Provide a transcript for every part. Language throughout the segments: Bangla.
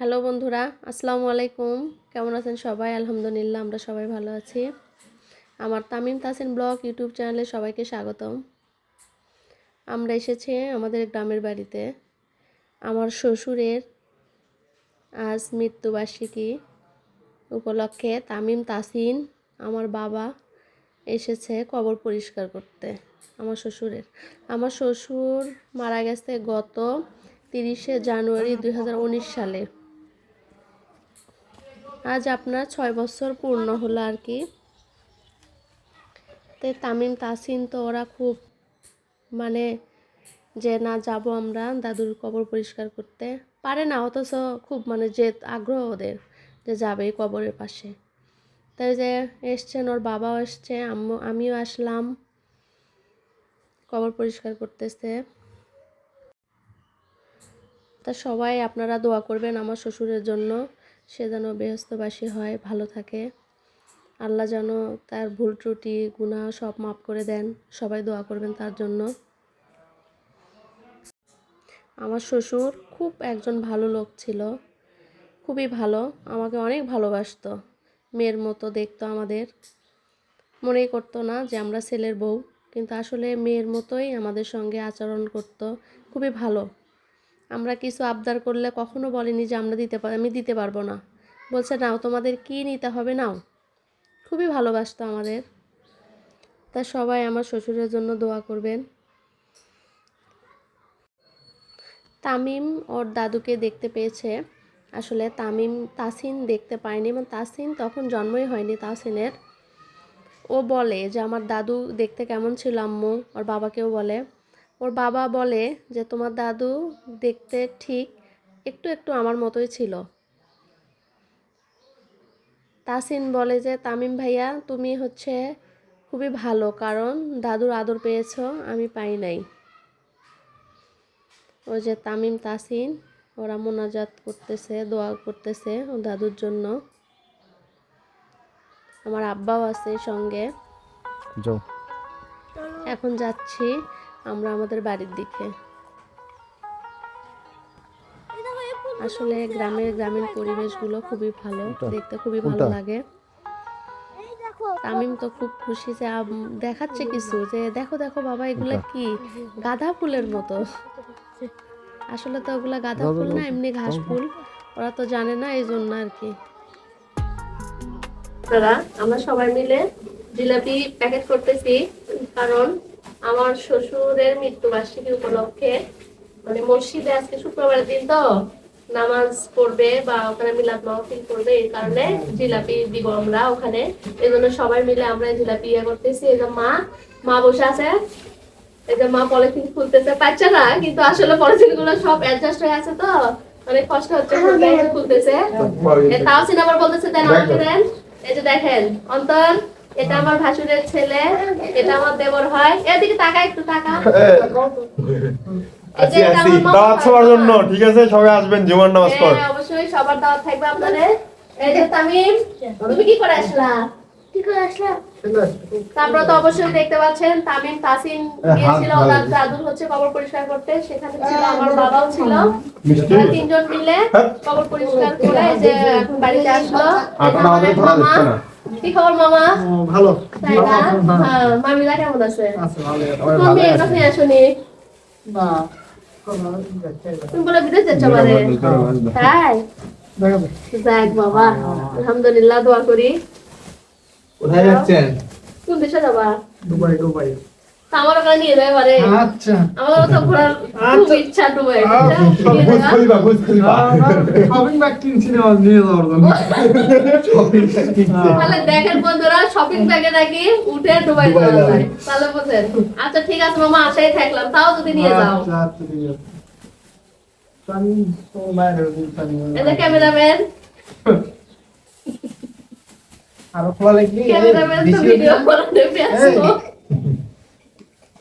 হ্যালো বন্ধুরা, আসসালামু আলাইকুম। কেমন আছেন সবাই? আলহামদুলিল্লাহ, আমরা সবাই ভালো আছি। আমার তামিম তাসিন ব্লগ ইউটিউব চ্যানেলে সবাইকে স্বাগতম। আমরা এসেছি আমাদের গ্রামের বাড়িতে। আমার শ্বশুরের আজ মৃত্যুবার্ষিকী উপলক্ষে তামিম তাসিন আমার বাবা এসেছে কবর পরিষ্কার করতে, আমার শ্বশুরের। আমার শ্বশুর মারা গেছে গত তিরিশে জানুয়ারি দু হাজার উনিশ সালে। আজ আপনার ছয় বছর পূর্ণ হলো আর কি। তো তামিম তাসিন তো ওরা খুব মানে যে না যাব আমরা দাদুর কবর পরিষ্কার করতে। পারে না, অথচ খুব মানে যে আগ্রহ ওদের যে যাবে কবরের পাশে। তাই যে এসছেন, ওর বাবাও এসছে, আম্মু, আমিও আসলাম কবর পরিষ্কার করতেছে। তা সবাই আপনারা দোয়া করবেন আমার শ্বশুরের জন্য। সে যেন বেহস্তবাসী হয়, ভালো থাকে। আল্লাহ যেন তার ভুল ত্রুটি, গুনাহ সব মাফ করে দেন। সবাই দোয়া করবেন তার জন্য। আমার শ্বশুর খুব একজন ভালো লোক ছিল। খুবই ভালো, আমাকে অনেক ভালোবাসতো। মেয়ের মতো দেখতো আমাদের। মনেই করতো না যে আমরা ছেলের বউ, কিন্তু আসলে মেয়ের মতোই আমাদের সঙ্গে আচরণ করতো। খুবই ভালো। আমরা কিছু আবদার করলে কখনো বলেনি যে আমরা দিতে পারি আমি দিতে পারব না। বলছে, নাও, তোমাদের কি নিতে হবে নাও। খুবই ভালোবাসতো আমাদের। তা সবাই আমার শ্বশুরের জন্য দোয়া করবেন। তামিম ওর দাদুকে দেখতে পেয়েছে। আসলে তামিম তাসিন দেখতে পায়নি এবং তাসিন তখন জন্মই হয়নি তাসিনের। ও বলে যে, আমার দাদু দেখতে কেমন ছিল আম্মু? ওর বাবাকেও বলে। ওর বাবা বলে যে তোমার দাদু দেখতে ঠিক একটু একটু আমার মতোই ছিল। তাসিন বলে যে তামিম ভাইয়া তুমি হচ্ছে খুবই ভালো কারণ দাদুর আদর পেয়েছ আমি পাই নাই। ওই যে তামিম তাসিন ওরা মোনাজাত করতেছে দোয়া করতেছে ও দাদুর জন্য। আমার আব্বাও আছে সঙ্গে। এখন যাচ্ছি। আমরা আমাদের বাড়ির দিকে। আসলে গ্রামের গ্রামীণ পরিবেশগুলো খুবই ভালো দেখতে খুবই ভালো লাগে। তামিম তো খুব খুশি যে দেখাচ্ছে কিছু যে দেখো দেখো বাবা এগুলো কি? গাঁদা ফুলের মতো। আসলে তো ওগুলা গাঁদা ফুল না এমনি ঘাস ফুল। ওরা তো জানে না এই জন্য আর কি। আমরা সবাই মিলে জিলাপি প্যাকেট করতেছি কারণ আমার শ্বশুরের মৃত্যুবার্ষিকী উপলক্ষে মানে মসজিদে আজকে শুক্রবারের দিন তো নামাজ পড়বে বা ওখানে মিলাদ মাহফিল করবে এই কারণে জিলাপি দিব আমরা ওখানে। এই জন্য সবাই মিলে আমরা জিলাপি ইয়ে করতেছি। এই যে মা মা বসে আছে। এই যে মা পলিথিন খুলতেছে পাচ্ছে না কিন্তু আসলে পলিথিনগুলো সব অ্যাডজাস্ট হয়ে আছে তো অনেক কষ্ট হচ্ছে খুলতে, এই যে খুলতেছে তাও সিনেমার বলতেছে দেন আমাকে দেন এই যে দেখেন অন্তর। এটা আমার ভাসুরের ছেলে এটা আমার দেবর হয় এদিকে তাকা একটু তাকা। এই যে আছি এটা আছি আমার মামা দাওয়াত সবার জন্য ঠিক আছে? সবাই আসবেন জুমার নামাজ পর হ্যাঁ, অবশ্যই সবার দাওয়াত থাকবে আপনাদের। এই যে তামিম তুমি কি করে আসলা? কি করে আসলাম তারপরে তো অবশ্যই দেখতে পাচ্ছেন তামিম তাসিন গিয়েছিল ওনার দাদুর হচ্ছে কবর পরিষ্কার করতে। সেখানে ছিল আমার বাবাও ছিল। তিনজন মিলে কবর পরিষ্কার করে যে এখন বাড়িতে আসলো। মামা। কি খবর মামা? ভালো। তাই না? হ্যাঁ, মামিরা কেমন আছে? আছে ভালো সবাই তুমি বলে বিদেশ যাচ্ছ মানে? তাই? যাক বাবা আলহামদুলিল্লাহ দোয়া করি। কোথায় যাচ্ছেন? কোন দেশে যাবা? Dubai Dubai. আমার ওখানে নিয়ে যাবে পারে আচ্ছা। আমার তো ঘোরার খুব আচ্ছা। ইচ্ছা ডুবাই বুঝ খুলবা বুঝ খুলবা শপিং ব্যাগ কিনছি না নিয়ে যাওয়ার জন্য। তাহলে দেখেন বন্ধুরা শপিং ব্যাগে নাকি উঠে ডুবাই যাওয়া যায়। তাহলে বুঝেন। আচ্ছা ঠিক আছে মামা আশাই থাকলাম। তাও যদি নিয়ে যাও। আচ্ছা আচ্ছা ঠিক আছে। পানি তো বাইরে পানি এই ক্যামেরাম্যান। আরও খোলা লাগবে? ক্যামেরাম্যান তো ভিডিও করে ব্যস্ত।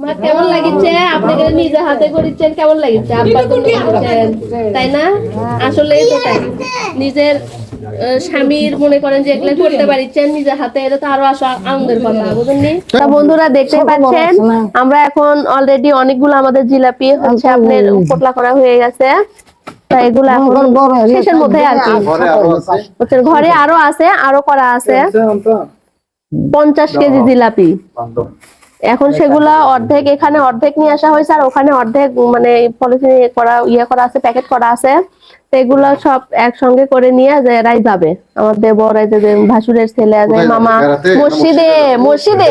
মা কেমন লাগিছে? আপনাকে নিজে হাতে করেছেন কেমন লাগিছে? জন্য করেছেন? তাই না? আসলে তো তাই। নিজের স্বামীর মনে করেন যে এগুলো করতে পারছেন নিজের হাতে এটা তো আরও আসা আনন্দের কথা বুঝলেন বন্ধুরা দেখতে পাচ্ছেন আমরা এখন অলরেডি অনেকগুলো আমাদের জিলাপি হচ্ছে আপনার পোটলা করা হয়ে গেছে। এগুলো এখন শেষের মধ্যে আর কি। ঘরে আরও আছে। হচ্ছে ঘরে আরও আছে আরও করা আছে। পঞ্চাশ কেজি জিলাপি। এখন সেগুলা অর্ধেক এখানে অর্ধেক নিয়ে আসা হয়েছে আর ওখানে অর্ধেক মানে পলিথিন করা ইয়ে করা আছে প্যাকেট করা আছে। তো এগুলো সব একসঙ্গে করে নিয়ে এরাই যাবে। আমার দেবর ভাসুরের ছেলে আছে মামা মসজিদে মসজিদে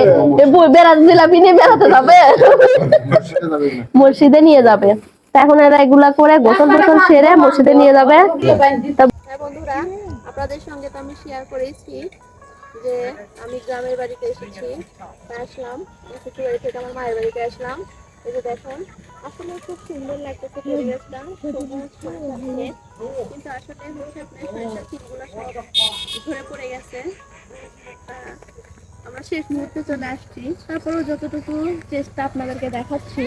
বেড়াতে জিলাপি নিয়ে বেড়াতে যাবে। মসজিদে নিয়ে যাবে। এখন এরা এগুলা করে গোসল টোসল সেরে মসজিদে নিয়ে যাবে। হ্যাঁ বন্ধুরা আপনাদের সঙ্গে তো আমি শেয়ার করেছি। যে আমি গ্রামের বাড়িতে এসেছি আসলাম। শ্বশুর বাড়ি থেকে আমার মায়ের বাড়িতে আসলাম। এই যে দেখুন, আসলে খুব সুন্দর লাগতেছে পরিবেশটা। সবুজ কিন্তু আসলে হচ্ছে আপনার ফুলগুলো সব পড়ে গেছে। আমরা শেষ মুহূর্তে চলে আসছি। তারপরেও যতটুকু চেষ্টা আপনাদেরকে দেখাচ্ছি,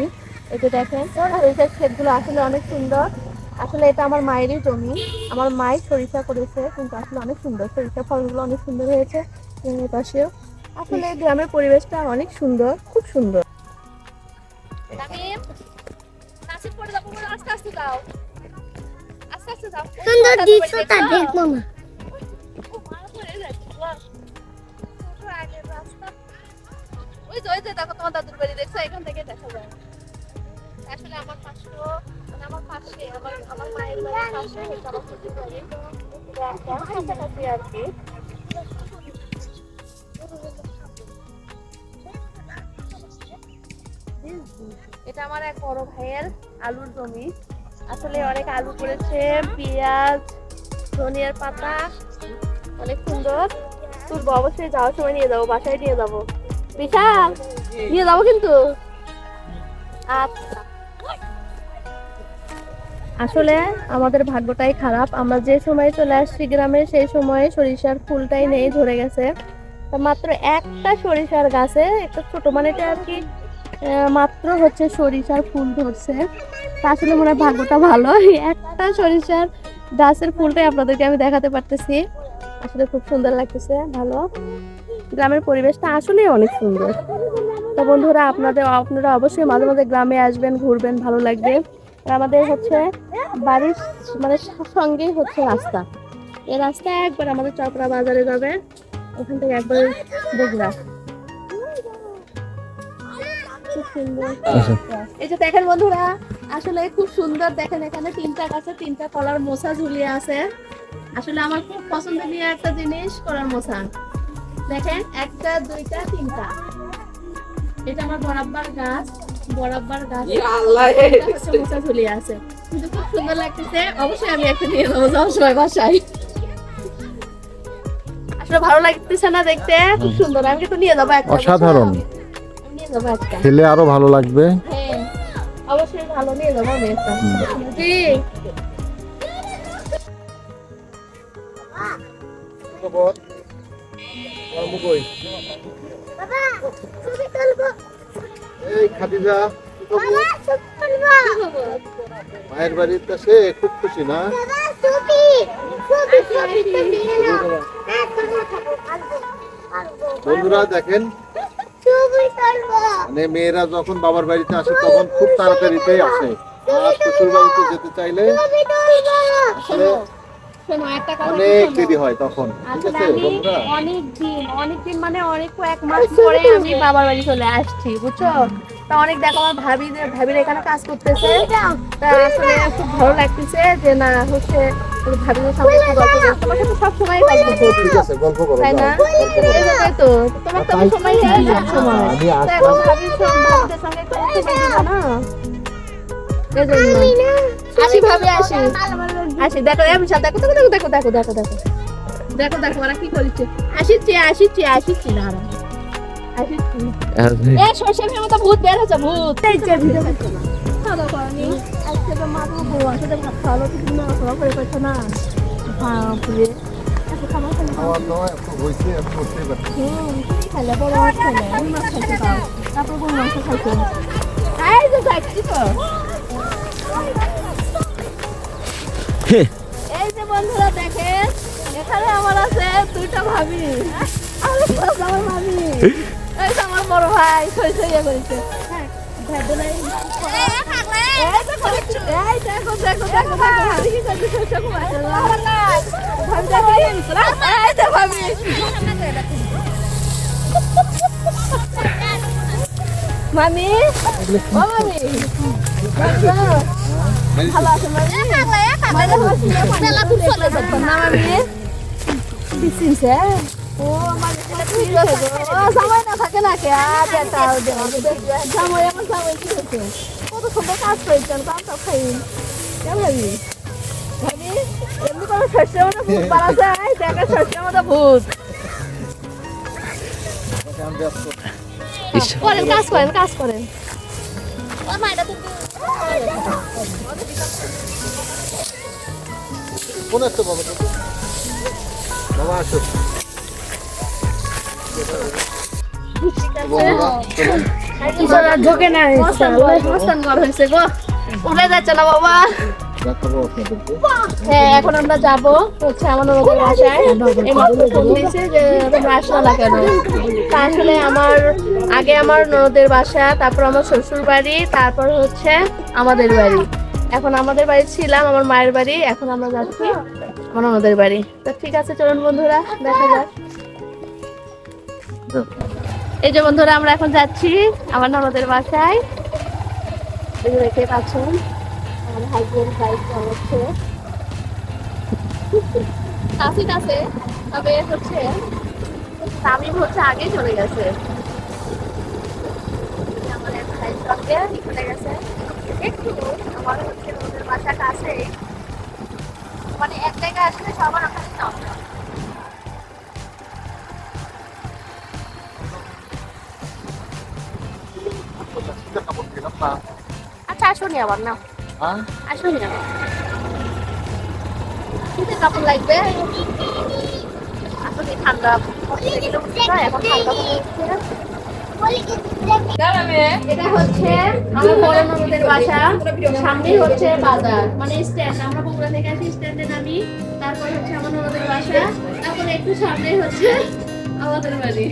এই যে দেখেন সরিষার ক্ষেতগুলো আসলে অনেক সুন্দর। আসলে এটা আমার মায়েরই জমি। আমার মাই সরিষা করেছে কিন্তু আসলে অনেক সুন্দর। সরিষা ফলগুলো অনেক সুন্দর হয়েছে পাশেও। আসলে গ্রামের পরিবেশটা অনেক সুন্দর খুব সুন্দর। সুন্দর দৃশ্যটা দেখব না ওই যে ওই যে দেখো তোমার দাদুর বাড়ি দেখছ? এখান থেকে দেখা যায়। আসলে আমার পাশে মানে এটা আমার এক বড় ভাইয়ের আলুর জমি। আসলে অনেক আলু করেছে পেঁয়াজ, ধনিয়ার পাতা, অনেক সুন্দর। তুলবো, অবশ্যই যাওয়ার সময় নিয়ে যাব, বাসায় নিয়ে যাব। বিশাল! নিয়ে যাব কিন্তু। আচ্ছা। আসলে আমাদের ভাগ্যটাই খারাপ। আমরা যে সময় চলে আসছি গ্রামে, সেই সময় সরিষার ফুলটাই নেই ধরে গেছে। মাত্র একটা সরিষার গাছে, একটা ছোট মানে এটা আর কি মাত্র হচ্ছে সরিষার ফুল ধরছে। তা আসলে মনে হয় ভাগ্যটা ভালো। একটা সরিষার গাছের ফুলটাই আপনাদেরকে আমি দেখাতে পারতেছি। আসলে খুব সুন্দর লাগতেছে, ভালো। গ্রামের পরিবেশটা আসলেই অনেক সুন্দর। তো বন্ধুরা, আপনাদের, আপনারা অবশ্যই মাঝে মাঝে গ্রামে আসবেন, ঘুরবেন, ভালো লাগবে। আমাদের হচ্ছে বাড়ির মানে সঙ্গেই হচ্ছে রাস্তা। এই রাস্তা একবার আমাদের চপড়া বাজারে যাবে ওখান থেকে একবার বগুড়া এই যে দেখেন বন্ধুরা আসলে খুব সুন্দর দেখেন এখানে তিনটা গাছে তিনটা কলার মোছা ঝুলিয়ে আছে। আসলে আমার খুব পছন্দনীয় একটা জিনিস কলার মোছা। দেখেন একটা দুইটা তিনটা। এটা আমার বরাবর গাছ। বরাবর গাছ। ঝুলিয়ে আছে। কিন্তু খুব সুন্দর লাগতেছে। অবশ্যই আমি একটা নিয়ে নেব যাওয়ার সময় বাসায়। আসলে ভালো লাগতেছে না দেখতে খুব সুন্দর। আমি কিন্তু নিয়ে যাব একটা। অসাধারণ। নিয়ে যাব একটা। খেলে আরও ভালো লাগবে। হ্যাঁ অবশ্যই ভালো নিয়ে যাব আমি একটা। জি। বাবা এই খাদিজা মায়ের বাড়ির কাছে খুব খুশি না বন্ধুরা দেখেন মানে মেয়েরা যখন বাবার বাড়িতে আসে তখন খুব তাড়াতাড়িতেই আসে আর শ্বশুর বাড়িতে যেতে চাইলে শোনো একটা কথা অনেক দেরি হয় তখন ঠিক আছে আমি বন্ধুরা? অনেক দিন অনেক দিন মানে অনেক কয়েক মাস পরে আমি বাবার বাড়ি চলে আসছি বুঝছ? তা অনেক দেখো আমার ভাবি যে ভাবির এখানে কাজ করতেছে। তা আসলে খুব ভালো লাগতেছে যে না হচ্ছে ওই ভাবির সামনে একটু গল্প করতে। তোমার সাথে সবসময় গল্প করব ঠিক আছে গল্প করো তাই না? এই তো তোমার তো সময় নেই সব সময় আমি ভাবির সঙ্গে না। এই জন্য। আসি ভাবি আসি। আসি দেখো এ বিশাল দেখো দেখো দেখো দেখো দেখো দেখো দেখো। দেখো ওরা কি করছে? আসিচ্ছি আসিচ্ছি আসিচ্ছি না আসিচ্ছি। এ সরষে ভেবে তো ভূত বের হচ্ছে ভূত। এই যে ভিডিও করছে। না খাওয়া দাওয়া করনি। আজকে তো মা তো বউ আসলে ভাত খাওয়ালো কিছু না খাওয়া করে পাচ্ছে না। বাপরে। খাওয়া দাওয়া এত হয়েছে এত করতেই পারছি খেলে? বড় খেলে মাছ খাইতে তারপর কোন মাংস খাইতে এই যে যাচ্ছি তো বন্ধুরা দেখেন এখানে আমার আছে দুইটা ভাবি। আমার ভাবি। এই আমার বড় ভাই সই সই করেছে। হ্যাঁ। মামি ও মামি মানে মানে থাকে না কে কত সুন্দর কাজ করেছেন কাম তো খাই কেমন এমনি কোনো শস্যের ভূত যায় দেখা শস্যের ভূত করেন কাজ করেন। কাজ করেন কোন একটা বাবা তো বাবা আসো ঢোকে না মস্তান ঘর হয়েছে গো। উঠে যাচ্ছে না বাবা। দেখাবো আপনাদেরকে। হ্যাঁ এখন আমরা যাব হচ্ছে আমার ননদের বাসায়। এই ফোন দিয়েছে যে তোমরা আসলো না কেন? আসলে আমার আগে আমার ননদের বাসা তারপর আমার শ্বশুর বাড়ি তারপর হচ্ছে আমাদের বাড়ি। এখন আমাদের বাড়ি ছিলাম আমার মায়ের বাড়ি এখন আমরা যাচ্ছি আমার ননদের বাড়ি। তো ঠিক আছে চলুন বন্ধুরা দেখা যাক। এই যে বন্ধুরা আমরা এখন যাচ্ছি আমার ননদের বাসায়। দেখতে পাচ্ছেন? আমার হাজবেন্ড বাইক কাছে কাছে, তবে হচ্ছে তামিম হচ্ছে আগে চলে গেছে। মানে এক জায়গায় আসলে সবার আচ্ছা আসুনি আবার না আসুনি কাপড় লাগবে আসলে ঠান্ডা হয়, এখন ঠান্ডা এটা হচ্ছে আমার বড় বাসা। সামনেই হচ্ছে বাজার মানে স্ট্যান্ড আমরা বগুড়া থেকে আসি স্ট্যান্ডে নামি তারপর হচ্ছে আমার ননদের বাসা। তারপরে একটু সামনেই হচ্ছে আমাদের বাড়ি।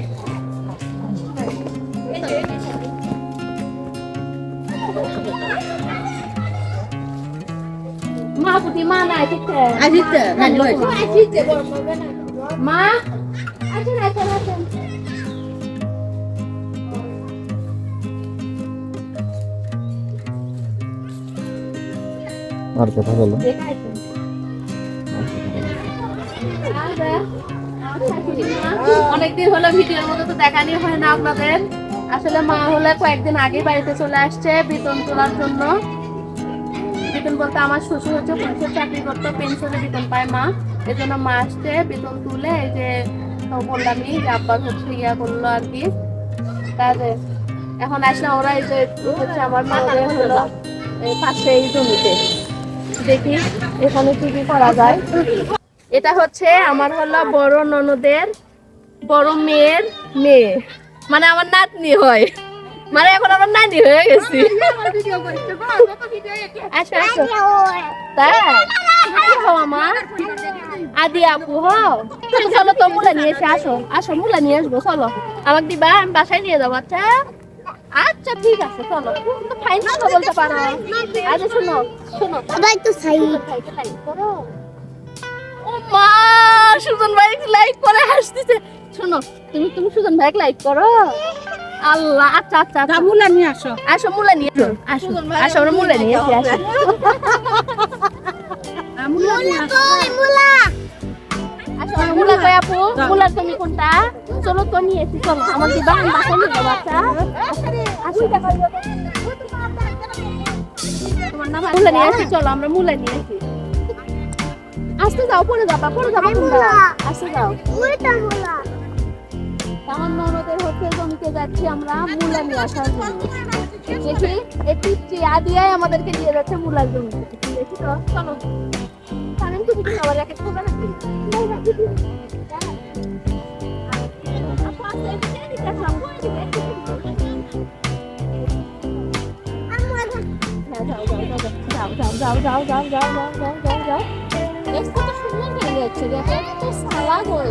আছেন আর কথা বলো। অনেকদিন হলো ভিডিওর মধ্যে তো দেখানি হয় না আপনাদের। আসলে মা হলে কয়েকদিন আগে বাড়িতে চলে আসছে বেতন তোলার জন্য। বেতন বলতে আমার শ্বশুর হচ্ছে পুলিশের চাকরি করতো পেনশনে বেতন পায় মা। এই জন্য মা আসছে, বেতন তুলে এই যে বললামই যে আব্বার হচ্ছে ইয়া করল আর কি। তাহলে এখন আসলে ওরা এই যে হচ্ছে আমার মায়ের হলো পাশে এই জমিতে। দেখি এখানে কি কি করা যায়। এটা হচ্ছে আমার হলো বড় ননদের, বড় মেয়ের মেয়ে। মানে আমার নাতনি হয়। মানে এখন আমার নানি হয়ে গেছি। আচ্ছা আচ্ছা। তাই? আমার আদি আপু হও। চলো চলো তো মুলা নিয়ে এসে আসো। আসো মুলা নিয়ে আসব চলো। আমাকে দিবা আমি বাসায় নিয়ে যাব আচ্ছা? আচ্ছা ঠিক আছে চলো। তো ফাইন কথা বলতে পারো। আচ্ছা শোনো শোনো। সবাই তো সাই। করো। ও মা সুজন ভাই লাইক করে হাসতেছে। শোনো তুমি তুমি সুজন ভাই লাইক করো। আল্লাহ আচ্ছা আচ্ছা আচ্ছা। মুলা নিয়ে আসো। আসো মুলা নিয়ে আসো আসো। আসো আমরা মুলা নিয়ে আসি আসো। মুলা কই মুলা? আসো মুলা কই আপু? মুলা তুমি কোনটা? চলো তো নিয়ে এসি চলো। বাসা নিয়ে আচ্ছা আসো মুলা নিয়ে আসি চলো আমরা মুলা নিয়ে আসি। আসতে যাও পরে যাবা পরে যাবা তোমরা। আসতে যাও। ওইটা মুলা। আমার ননদের হচ্ছে জমিতে যাচ্ছি আমরা মূলা নিয়ে আসার জন্য দেখি একটু চেয়া দিয়ে আমাদেরকে দিয়ে যাচ্ছে মূলার জমিতে। দেখি তো চলো। কারণ কি আমার র্যাকেট করবে নাকি। হ্যাঁ, যাও, যাও, যাও, যাও, যাও, যাও, যাও, যাও, যাও, যাও, যাও, যাও, যাও। দেখছ তো সুন্দর হয়ে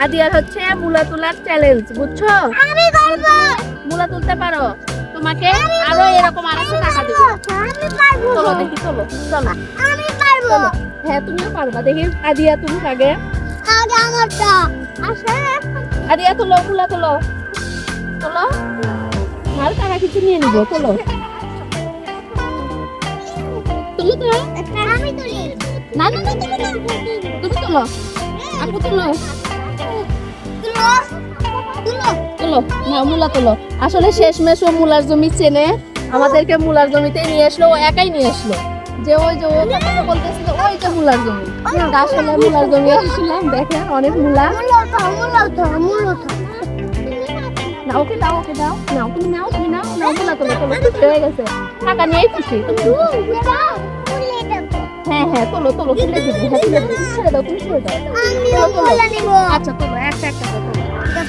আদিয়ার হচ্ছে মুলা তোলার চ্যালেঞ্জ বুঝছ আমি পারব মুলা তুলতে পারো তোমাকে আরও এরকম আরেকটা টাকা দেবো আমি পারব চলো দেখি চলো চলো আমি পারব চলো হ্যাঁ তুমিও পারবা দেখি আদিয়া তুমি আগে আগে আমারটা আসে আদিয়া তোলো মুলা তোলো তোলো আর টাকা কিছু নিয়ে নিব তোলো তুলো তো আমি তুলি না না না তুমি না তুমি তোলো আপু তোলো তুলো তুলো তোলো না মুলা তোলো আসলে শেষমেশ ও মুলার জমি চেনে আমাদেরকে মুলার জমিতে নিয়ে আসলো ও একাই নিয়ে আসলো যে ওই যে ও বলতেছিল ওই যে মুলার জমি আসলে মুলার জমি আসলাম দেখেন অনেক মুলা মূলত মূলত মূলত না ওকে দাও ওকে দাও নাও তুমি নাও তুমি নাও নাও মুলা তোলো তোলো খুশি হয়ে গেছে টাকা নিয়েই খুশি তুমি হ্যাঁ হ্যাঁ তোলো তোলো তুলে দিবি হ্যাঁ তুলে দিবি। ছেড়ে দাও তুমি ছেড়ে দাও। আমিও মুলা নিব। আচ্ছা তোলো একটা একটা করে তোলো।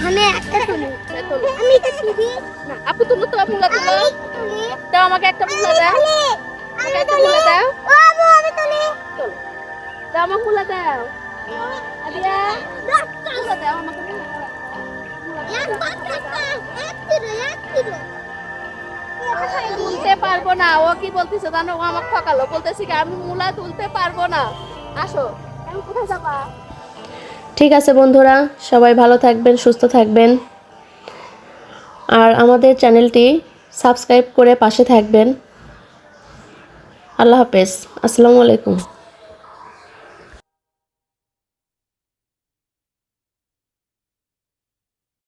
আমি একটা তুলি। হ্যাঁ, তোলো। আমি এটা তুলি। না আপু তুলো তো মুলা তোলো। আমি দাও আমাকে একটা মুলা দাও। একটা মুলা দাও। ও আবু আমি তুলি। তোলো। দাও আমাকে মুলা দাও। আদিয়া। মুলা দাও আমাকে মুলা দাও। এক কিলো এক কিলো তুলতে পারব না। ও কি বলতেছে জানো? ও আমার ঠকালো। বলতেছি কি, আমি মুলা তুলতে পারব না। আসো। কোথায় যাবা? ঠিক আছে বন্ধুরা, সবাই ভালো থাকবেন, সুস্থ থাকবেন। আর আমাদের চ্যানেলটি সাবস্ক্রাইব করে পাশে থাকবেন। আল্লাহ হাফেজ। আসসালামু আলাইকুম।